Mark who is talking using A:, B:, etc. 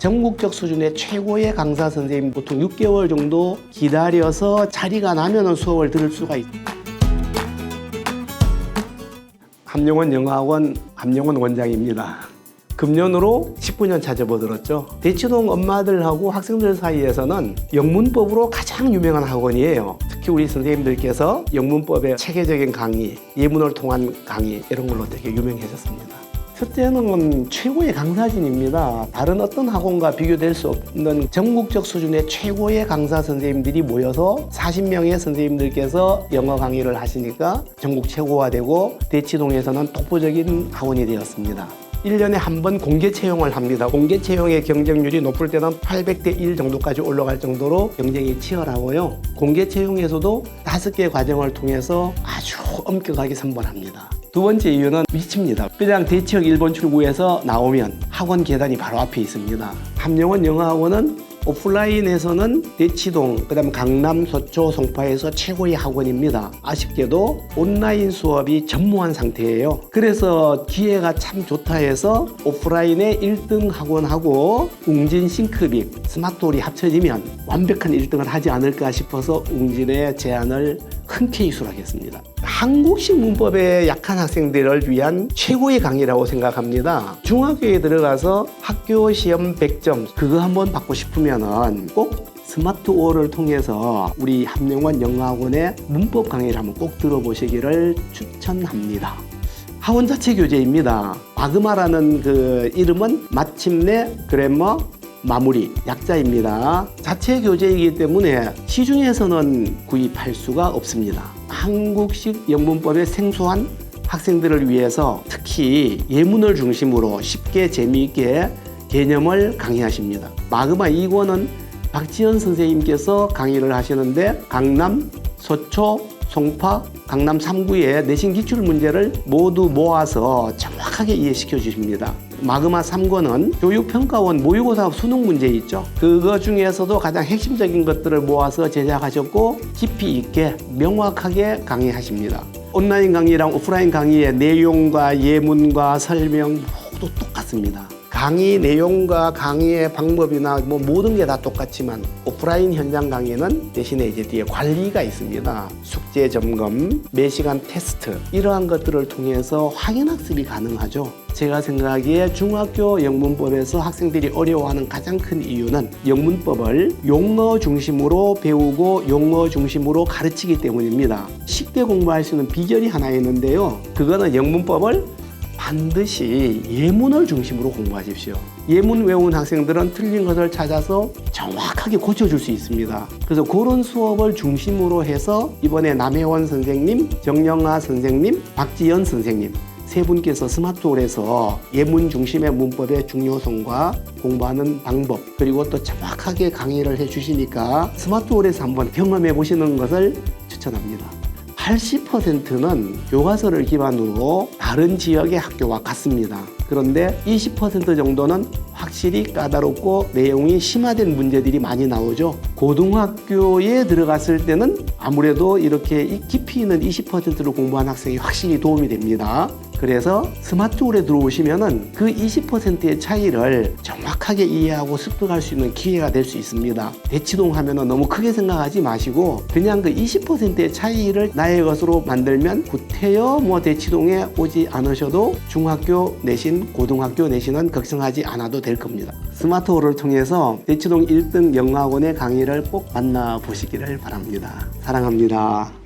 A: 전국적 수준의 최고의 강사 선생님 보통 6개월 정도 기다려서 자리가 나면은 수업을 들을 수가 있습니다. 함영원 영어학원 함영원 원장입니다. 금년으로 19년 차 접어들었죠. 대치동 엄마들하고 학생들 사이에서는 영문법으로 가장 유명한 학원이에요. 특히 우리 선생님들께서 영문법의 체계적인 강의, 예문을 통한 강의 이런 걸로 되게 유명해졌습니다. 첫째는 최고의 강사진입니다. 다른 어떤 학원과 비교될 수 없는 전국적 수준의 최고의 강사 선생님들이 모여서 40명의 선생님들께서 영어 강의를 하시니까 전국 최고가 되고 대치동에서는 독보적인 학원이 되었습니다. 1년에 한 번 공개 채용을 합니다. 공개 채용의 경쟁률이 높을 때는 800대 1 정도까지 올라갈 정도로 경쟁이 치열하고요. 공개 채용에서도 다섯 개 과정을 통해서 아주 엄격하게 선발합니다. 두 번째 이유는 위치입니다. 그냥 대치역 1번 출구에서 나오면 학원 계단이 바로 앞에 있습니다. 함영원 영어학원은 오프라인에서는 대치동, 그다음 강남, 서초, 송파에서 최고의 학원입니다. 아쉽게도 온라인 수업이 전무한 상태예요. 그래서 기회가 참 좋다 해서 오프라인의 1등 학원하고 웅진 싱크빅, 스마트홀이 합쳐지면 완벽한 1등을 하지 않을까 싶어서 웅진의 제안을 흔쾌히 수락했습니다. 한국식 문법에 약한 학생들을 위한 최고의 강의라고 생각합니다. 중학교에 들어가서 학교 시험 100점 그거 한번 받고 싶으면은 꼭 스마트 오어를 통해서 우리 함영원 영어학원의 문법 강의를 한번 꼭 들어보시기를 추천합니다. 학원 자체 교재입니다. 마그마라는 그 이름은 마침내 그래머 마무리 약자입니다. 자체 교재이기 때문에 시중에서는 구입할 수가 없습니다. 한국식 영문법의 생소한 학생들을 위해서 특히 예문을 중심으로 쉽게 재미있게 개념을 강의하십니다. 마그마 2권은 박지현 선생님께서 강의를 하시는데 강남, 서초, 송파, 강남 3구의 내신 기출 문제를 모두 모아서 정확하게 이해시켜 주십니다. 마그마 3권은 교육평가원 모의고사 수능 문제 있죠. 그거 중에서도 가장 핵심적인 것들을 모아서 제작하셨고 깊이 있게 명확하게 강의하십니다. 온라인 강의랑 오프라인 강의의 내용과 예문과 설명 모두 똑같습니다. 강의 내용과 강의의 방법이나 뭐 모든 게 다 똑같지만 오프라인 현장 강의는 대신에 이제 뒤에 관리가 있습니다. 숙제 점검, 매시간 테스트 이러한 것들을 통해서 확인 학습이 가능하죠. 제가 생각하기에 중학교 영문법에서 학생들이 어려워하는 가장 큰 이유는 영문법을 용어 중심으로 배우고 용어 중심으로 가르치기 때문입니다. 쉽게 공부할 수 있는 비결이 하나 있는데요. 그거는 영문법을 반드시 예문을 중심으로 공부하십시오. 예문 외운 학생들은 틀린 것을 찾아서 정확하게 고쳐줄 수 있습니다. 그래서 그런 수업을 중심으로 해서 이번에 남혜원 선생님, 정영아 선생님, 박지연 선생님 세 분께서 스마트홀에서 예문 중심의 문법의 중요성과 공부하는 방법 그리고 또 정확하게 강의를 해주시니까 스마트홀에서 한번 경험해 보시는 것을 추천합니다. 80%는 교과서를 기반으로 다른 지역의 학교와 같습니다. 그런데 20% 정도는 확실히 까다롭고 내용이 심화된 문제들이 많이 나오죠. 고등학교에 들어갔을 때는 아무래도 이렇게 깊이 있는 20%를 공부한 학생이 확실히 도움이 됩니다. 그래서 스마트 홀에 들어오시면은 그 20%의 차이를 정확하게 이해하고 습득할 수 있는 기회가 될 수 있습니다. 대치동 하면은 너무 크게 생각하지 마시고 그냥 그 20%의 차이를 나의 것으로 만들면 구태여 뭐 대치동에 오지 않으셔도 중학교 내신, 고등학교 내신은 걱정하지 않아도 될 겁니다. 스마트 홀을 통해서 대치동 1등 영어학원의 강의를 꼭 만나보시기를 바랍니다. 사랑합니다.